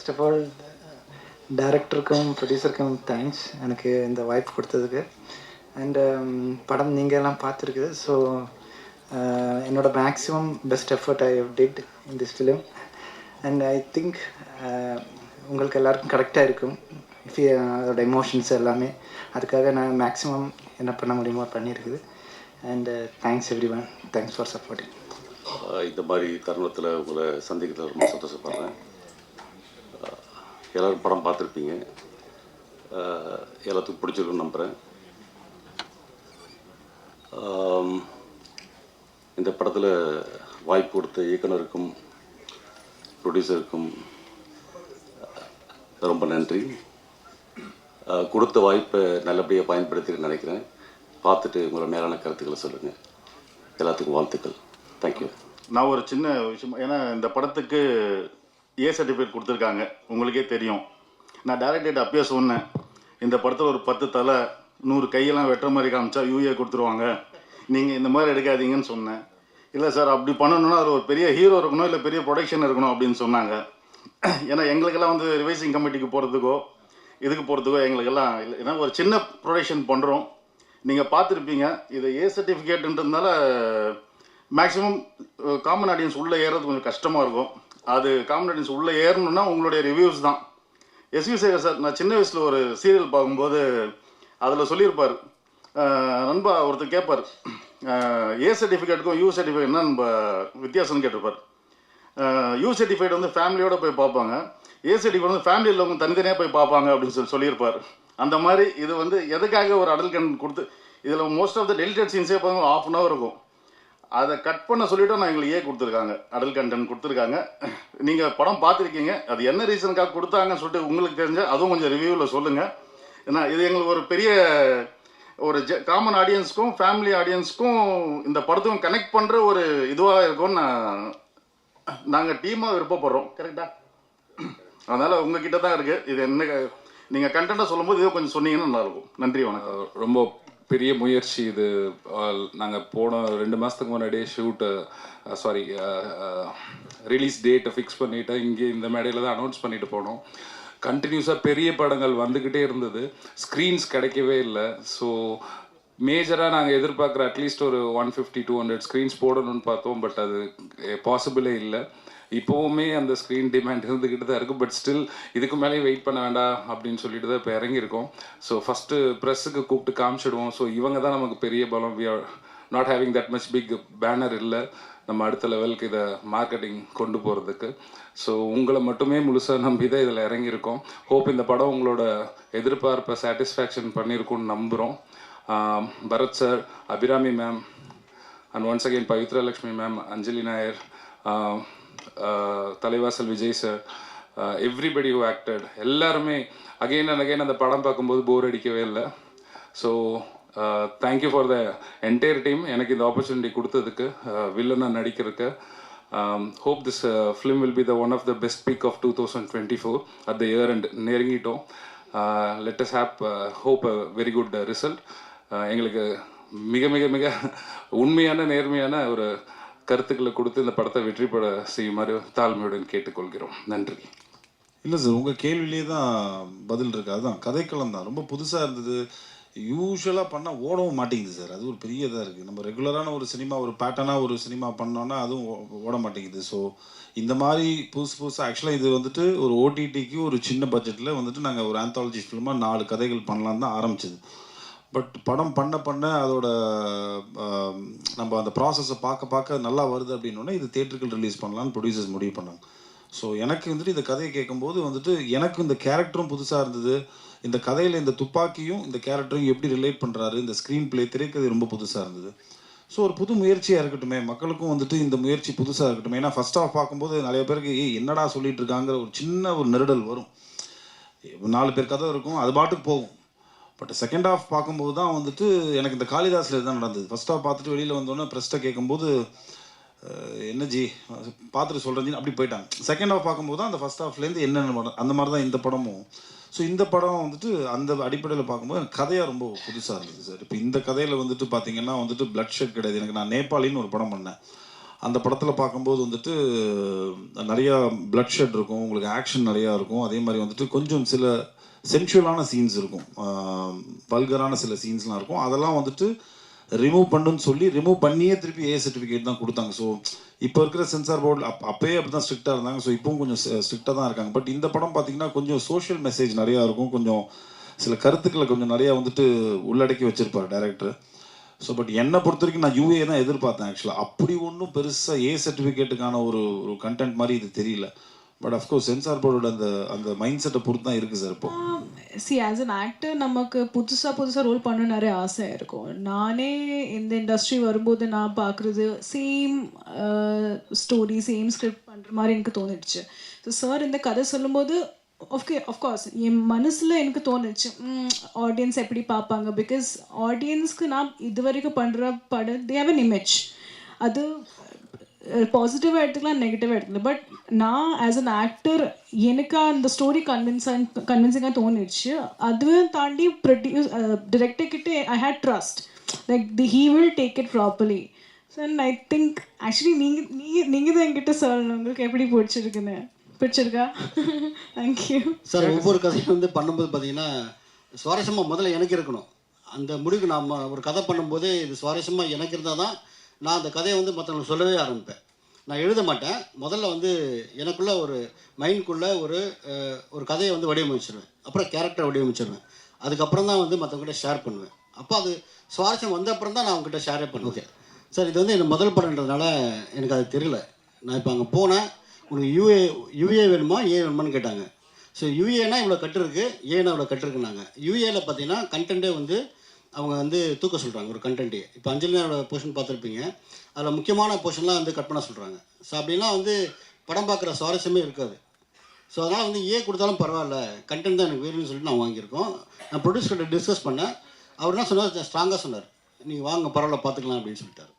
First of all டேரக்டருக்கும் ப்ரொடியூசருக்கும் thanks எனக்கு இந்த வாய்ப்பு கொடுத்ததுக்கு. அண்டு um, படம் நீங்கள் எல்லாம் பார்த்துருக்குது ஸோ என்னோடய maximum best effort I have did in this film and I think உங்களுக்கு எல்லாருக்கும் கரெக்டாக இருக்கும். If அதோட எமோஷன்ஸ் எல்லாமே. அதுக்காக நான் மேக்ஸிமம் என்ன பண்ண முடியுமோ பண்ணியிருக்குது. And thanks everyone thanks for supporting இந்த மாதிரி தருணத்தில் உங்களை சந்திக்கிறது ரொம்ப சந்தோஷப்படுறேன். எல்லோரும் படம் பார்த்துருப்பீங்க. எல்லாத்துக்கும் பிடிச்சிருக்குன்னு நம்புகிறேன் இந்த படத்தில் வாய்ப்பு கொடுத்த இயக்குனருக்கும் ப்ரொடியூசருக்கும் ரொம்ப நன்றி. கொடுத்த வாய்ப்பை நல்லபடியாக பயன்படுத்தின்னு நினைக்கிறேன். பார்த்துட்டு உங்களை மேலான கருத்துக்களை சொல்லுங்கள் எல்லாத்துக்கும் வாழ்த்துக்கள். தேங்க்யூ நான் ஒரு சின்ன விஷயம் ஏன்னா இந்த படத்துக்கு ஏ சர்டிஃபிகேட் கொடுத்துருக்காங்க. உங்களுக்கே தெரியும். நான் டேரக்டேட் அப்பயே சொன்னேன். இந்த படத்தில் ஒரு பத்து தலை நூறு கையெல்லாம் வெட்டுற மாதிரி காமிச்சா யூஏ கொடுத்துருவாங்க. நீங்கள் இந்த மாதிரி எடுக்காதீங்கன்னு சொன்னேன். இல்லை சார் அப்படி பண்ணணும்னா அது ஒரு பெரிய ஹீரோ இருக்கணும் இல்லை பெரிய ப்ரொடக்ஷன் இருக்கணும் அப்படின்னு சொன்னாங்க. ஏன்னா எங்களுக்கெல்லாம் வந்து ரிவைசிங் கமிட்டிக்கு போகிறதுக்கோ இதுக்கு போகிறதுக்கோ எங்களுக்கெல்லாம் இல்லை. ஏன்னா ஒரு சின்ன ப்ரொடக்ஷன் பண்ணுறோம் நீங்கள் பார்த்துருப்பீங்க இது ஏ சர்டிஃபிகேட்டுன்றதுனால மேக்ஸிமம் காமன் ஆடியன்ஸ் உள்ளே ஏறது கொஞ்சம் கஷ்டமாக இருக்கும். அது காமன் உள்ளே ஏறணும்னா உங்களுடைய ரிவ்யூஸ் தான். எஸ்வி சேகர் சார் நான் சின்ன வயசில் ஒரு சீரியல் பார்க்கும்போது அதில் சொல்லியிருப்பார். நண்பா ஒருத்தர் கேட்பார் ஏ சர்டிஃபிகேட்டுக்கும் யூ சர்டிஃபிகேட் என்ன நம்ம வித்தியாசம்னு கேட்டிருப்பார். யூ சர்டிஃபைட் வந்து ஃபேமிலியோட போய் பார்ப்பாங்க. ஏ சர்டிஃபிகேட் வந்து ஃபேமிலியில் உள்ளவங்க தனித்தனியாக போய் பார்ப்பாங்க அப்படின்னு சொல்லி சொல்லியிருப்பார். அந்த மாதிரி இது வந்து எதுக்காக ஒரு அடல் கன் கொடுத்து இதில் மோஸ்ட் ஆஃப் த டெலிட்டட் சீன்ஸே பார்த்தீங்கன்னா ஆஃப் அன் ஹவர் இருக்கும். அதை கட் பண்ண சொல்லிட்டு நான் எங்களுக்கு ஏ கொடுத்துருக்காங்க. அடல் கண்டென்ட் கொடுத்துருக்காங்க. நீங்கள் படம் பார்த்துருக்கீங்க. அது என்ன ரீசனுக்காக கொடுத்தாங்கன்னு சொல்லிட்டு உங்களுக்கு தெரிஞ்ச அதுவும் கொஞ்சம் ரிவ்யூவில் சொல்லுங்கள் ஏன்னா இது எங்களுக்கு ஒரு பெரிய ஒரு ஜ காமன் ஆடியன்ஸ்க்கும் ஃபேமிலி ஆடியன்ஸ்க்கும் இந்த படத்துக்கும் கனெக்ட் பண்ணுற ஒரு இதுவாக இருக்கும்னு நான் நாங்கள் டீமாக விருப்பப்படுறோம். கரெக்டாக அதனால் உங்ககிட்ட தான் இருக்குது இது என்ன நீங்கள் கண்டென்ட்டாக சொல்லும்போது இதை கொஞ்சம் சொன்னீங்கன்னா நல்லாயிருக்கும் நன்றி வணக்கம். ரொம்ப பெரிய முயற்சி இது. நாங்கள் போன ரெண்டு மாதத்துக்கு முன்னாடியே ஷூட்டு சாரி ரிலீஸ் டேட்டை ஃபிக்ஸ் பண்ணிவிட்டு இங்கே இந்த மேடையில் தான் அனௌன்ஸ் பண்ணிட்டு போனோம். கண்டினியூஸாக பெரிய படங்கள் வந்துக்கிட்டே இருந்தது. ஸ்க்ரீன்ஸ் கிடைக்கவே இல்லை. ஸோ மேஜராக நாங்கள் எதிர்பார்க்குற அட்லீஸ்ட் ஒரு one fifty two hundred screens போடணும்னு பார்த்தோம் பட் அது eh, பாசிபிளே இல்லை. இப்போவுமே அந்த ஸ்க்ரீன் டிமாண்ட் இருந்துக்கிட்டு தான் இருக்குது பட் ஸ்டில் இதுக்கு மேலேயும் வெயிட் பண்ண வேண்டாம் அப்படின்னு சொல்லிட்டு தான் இப்போ இறங்கியிருக்கோம். ஸோ ஃபஸ்ட்டு ப்ரெஸ்ஸுக்கு கூப்பிட்டு காமிச்சிடுவோம். ஸோ இவங்க தான் நமக்கு பெரிய பலம். We are not having that much big banner இல்லை. நம்ம அடுத்த லெவலுக்கு இதை மார்க்கெட்டிங் கொண்டு போகிறதுக்கு ஸோ உங்களை மட்டுமே முழுசாக நம்பி தான் இதில் இறங்கியிருக்கோம். ஹோப் இந்த படம் உங்களோட எதிர்பார்ப்பை சாட்டிஸ்ஃபேக்ஷன் பண்ணியிருக்கும்னு நம்புகிறோம் Bharath sir Abhirami ma'am and once again Pavithra Lakshmi ma'am Anjali Nair Thalaivasal Vijay sir everybody who acted எல்லாருமே அகைன் அண்ட் அகைன் அந்த படம் பார்க்கும்போது போர் அடிக்கவே இல்லை. So thank you for the entire team எனக்கு இந்த ஆப்பர்ச்சுனிட்டி கொடுத்ததுக்கு வில்லனாக நடிக்கிறதுக்கு. Hope this film will be the one of the best peak of two thousand twenty four at the year and நெருங்கிட்டோம். Let's have hope a very good result எங்களுக்கு மிக மிக மிக உண்மையான நேர்மையான ஒரு கருத்துக்களை கொடுத்து இந்த படத்தை வெற்றி பெற செய்யுமாறு தாழ்மையுடன் கேட்டுக்கொள்கிறோம். நன்றி. இல்லை சார் உங்கள் கேள்வியிலே தான் பதில் இருக்கு. அதுதான் கதைக்களம் தான். ரொம்ப புதுசாக இருந்தது. யூஸ்வலாக பண்ணால் ஓடவும் மாட்டேங்குது சார். அது ஒரு பெரிய இதாக இருக்குது நம்ம ரெகுலரான ஒரு சினிமா ஒரு பேட்டர்னாக ஒரு சினிமா பண்ணோன்னா அதுவும் ஓ- ஓட மாட்டேங்குது. ஸோ இந்த மாதிரி புதுசு புதுசாக ஆக்சுவலாக இது வந்துட்டு ஒரு ஓடிடிக்கு ஒரு சின்ன பட்ஜெட்டில் வந்துட்டு நாங்கள் ஒரு ஆந்தாலஜி ஃபிலிமாக நாலு கதைகள் பண்ணலான்னு தான் ஆரம்பிச்சது. பட் படம் பண்ண பண்ண அதோட நம்ம அந்த ப்ராசஸை பார்க்க பார்க்க நல்லா வருது அப்படின்னோடனே இது தேட்டருக்கு ரிலீஸ் பண்ணலான்னு ப்ரொடியூசர்ஸ் முடிவு பண்ணாங்க. ஸோ எனக்கு வந்துட்டு இந்த கதையை கேட்கும்போது வந்துட்டு எனக்கு இந்த கேரக்டரும் புதுசாக இருந்தது. இந்த கதையில் இந்த துப்பாக்கியும் இந்த கேரக்டரும் எப்படி ரிலேட் பண்ணுறாரு இந்த ஸ்க்ரீன் பிளே திரைக்கதை ரொம்ப புதுசாக இருந்தது. ஸோ ஒரு புது முயற்சியாக இருக்கட்டுமே. மக்களுக்கும் வந்துட்டு இந்த முயற்சி புதுசாக இருக்கட்டும். ஏன்னா ஃபர்ஸ்ட் ஆஃப் பார்க்கும்போது நிறைய பேருக்கு ஏய் என்னடா சொல்லிட்டு இருக்காங்கிற ஒரு சின்ன ஒரு நெருடல் வரும். நாலு பேர் கதை இருக்கும் அது பாட்டுக்கு போகும். பட் செகண்ட் ஹாஃப் பார்க்கும்போது தான் வந்துட்டு எனக்கு இந்த காளிதாஸில் இதுதான் நடந்தது. ஃபஸ்ட் ஹாஃப் பார்த்துட்டு வெளியில் வந்தோடனே ப்ரெஸ்ட்டை கேட்கும்போது என்ன ஜி பார்த்துட்டு சொல்கிறேன் அப்படி போயிட்டாங்க. செகண்ட் ஹாஃப் பார்க்கும்போது தான் அந்த ஃபஸ்ட் ஹாஃப்லேருந்து என்னென்ன படம் அந்த மாதிரி தான் இந்த படமும். ஸோ இந்த படம் வந்துட்டு அந்த அடிப்படையில் பார்க்கும்போது எனக்கு கதையாக ரொம்ப புதுசாக இருந்தது சார். இப்போ இந்த கதையில் வந்துட்டு பார்த்தீங்கன்னா வந்துட்டு பிளட் ஷெட் கிடையாது. எனக்கு நான் நேபாளின்னு ஒரு படம் பண்ணேன். அந்த படத்தில் பார்க்கும்போது வந்துட்டு நிறையா பிளட் ஷெட் இருக்கும். உங்களுக்கு ஆக்ஷன் நிறையா இருக்கும். அதே மாதிரி வந்துட்டு கொஞ்சம் சில சென்சுவலான சீன்ஸ் இருக்கும். பல்கரான சில சீன்ஸ்லாம் இருக்கும். அதெல்லாம் வந்துட்டு ரிமூவ் பண்ணுன்னு சொல்லி ரிமூவ் பண்ணியே திருப்பி ஏ சர்டிஃபிகேட் தான் கொடுத்தாங்க. ஸோ இப்போ இருக்கிற சென்சார் போர்டு அப் அப்பயே அப்படி தான் ஸ்ட்ரிக்டாக இருந்தாங்க. ஸோ இப்போவும் கொஞ்சம் ஸ்ட்ரிக்டாக தான் இருக்காங்க. பட் இந்த படம் பார்த்தீங்கன்னா கொஞ்சம் சோஷியல் மெசேஜ் நிறையா இருக்கும். கொஞ்சம் சில கருத்துக்களை கொஞ்சம் நிறையா வந்துட்டு உள்ளடக்கி வச்சுருப்பார் டைரக்டர் ஸோ பட் என்னை பொறுத்த வரைக்கும் நான் யூஏ தான் எதிர்பார்த்தேன் ஆக்சுவலாக அப்படி ஒன்றும் பெருசாக ஏ சர்டிஃபிகேட்டுக்கான ஒரு ஒரு கண்டென்ட் மாதிரி இது தெரியல. பட் அஃப்கோர்ஸ் சென்சார் போர்டோட அந்த அந்த மைண்ட் செட்டை பொறுத்து தான் இருக்குது சார் இப்போ சி ஆஸ் அன் ஆக்டர் நமக்கு புதுசாக புதுசாக ரோல் பண்ண நிறைய ஆசை இருக்கும். நானே இந்த இண்டஸ்ட்ரி வரும்போது நான் பார்க்குறது சேம் ஸ்டோரி சேம் ஸ்கிரிப்ட் பண்ணுற மாதிரி எனக்கு தோணிடுச்சு. ஸோ சார் இந்த கதை சொல்லும்போது ஓகே அஃப்கோர்ஸ் என் மனசில் எனக்கு தோணுச்சு ஆடியன்ஸ் எப்படி பார்ப்பாங்க? பிகாஸ் ஆடியன்ஸ்க்கு நான் இது வரைக்கும் பண்ணுற படம் தே ஹவ் அன் இமேஜ் அது பாசிட்டிவாக எடுத்துக்கலாம் நெகட்டிவாக எடுத்துக்கலாம் பட் நான் ஆஸ் அன் ஆக்டர் எனக்கு அந்த ஸ்டோரி கன்வின்ஸாக கன்வின்சிங்காக தோணிடுச்சு. அதுவும் தாண்டி produce டிரெக்டர்கிட்ட I had trust like the he will take it properly so and I think actually நீங்கள் நீங்கள் நீங்கள் தான் என்கிட்ட சொல்லணும். உங்களுக்கு எப்படி பிடிச்சிருக்குன்னு. பிடிச்சிருக்கா? தேங்க்யூ சார் ஒவ்வொரு கதையும் வந்து பண்ணும்போது பார்த்தீங்கன்னா சுவாரஸ்யமாக முதல்ல எனக்கு இருக்கணும். அந்த முடிவுக்கு நாம் ஒரு கதை பண்ணும்போது இது சுவாரஸ்யமாக எனக்கு இருந்தால் தான் நான் அந்த கதையை வந்து மற்றவங்களுக்கு சொல்லவே ஆரம்பிப்பேன். நான் எழுத மாட்டேன். முதல்ல வந்து எனக்குள்ள ஒரு மைண்ட்குள்ளே ஒரு ஒரு கதையை வந்து வடிவமைச்சிருவேன். அப்புறம் கேரக்டரை வடிவமைச்சிருவேன். அதுக்கப்புறம் தான் வந்து மற்றவங்ககிட்ட ஷேர் பண்ணுவேன். அப்போ அது சுவாரஸ்யம் வந்த அப்புறம் தான் நான் அவங்ககிட்ட ஷேரே பண்ணுவேன். சார் இது வந்து எனக்கு முதல் படம்ன்றதுனால எனக்கு அது தெரியல. நான் இப்போ அங்கே போனேன். உனக்கு யூஏ யூஏ வேணுமா? ஏ வேணுமான்னு கேட்டாங்க. ஸோ யூஏனா இவ்வளோ கட்டு இருக்கு. ஏனா இவ்வளோ கட்டு இருக்குனாங்க யூஏல பார்த்தீங்கன்னா கண்டென்ட்டே வந்து அவங்க வந்து தூக்க சொல்கிறாங்க ஒரு கண்டென்ட்டே இப்போ அஞ்சலினோட போர்ஷன் பார்த்துருப்பீங்க. அதில் முக்கியமான போர்ஷன்லாம் வந்து கட் பண்ண சொல்கிறாங்க ஸோ அப்படின்னா வந்து படம் பார்க்குற சுவாரஸ்யமே இருக்காது. ஸோ அதனால் வந்து ஏ கொடுத்தாலும் பரவாயில்ல கண்டென்ட் தான் எனக்கு வேணும்னு சொல்லிட்டு நான் வாங்கியிருக்கோம். நான் ப்ரொடியூசர்கிட்ட டிஸ்கஸ் பண்ணேன். அவர் என்ன சொன்னார்? ஸ்ட்ராங்காக சொன்னார். நீங்கள் வாங்க பரவாயில்ல பார்த்துக்கலாம் அப்படின்னு சொல்லிட்டார்.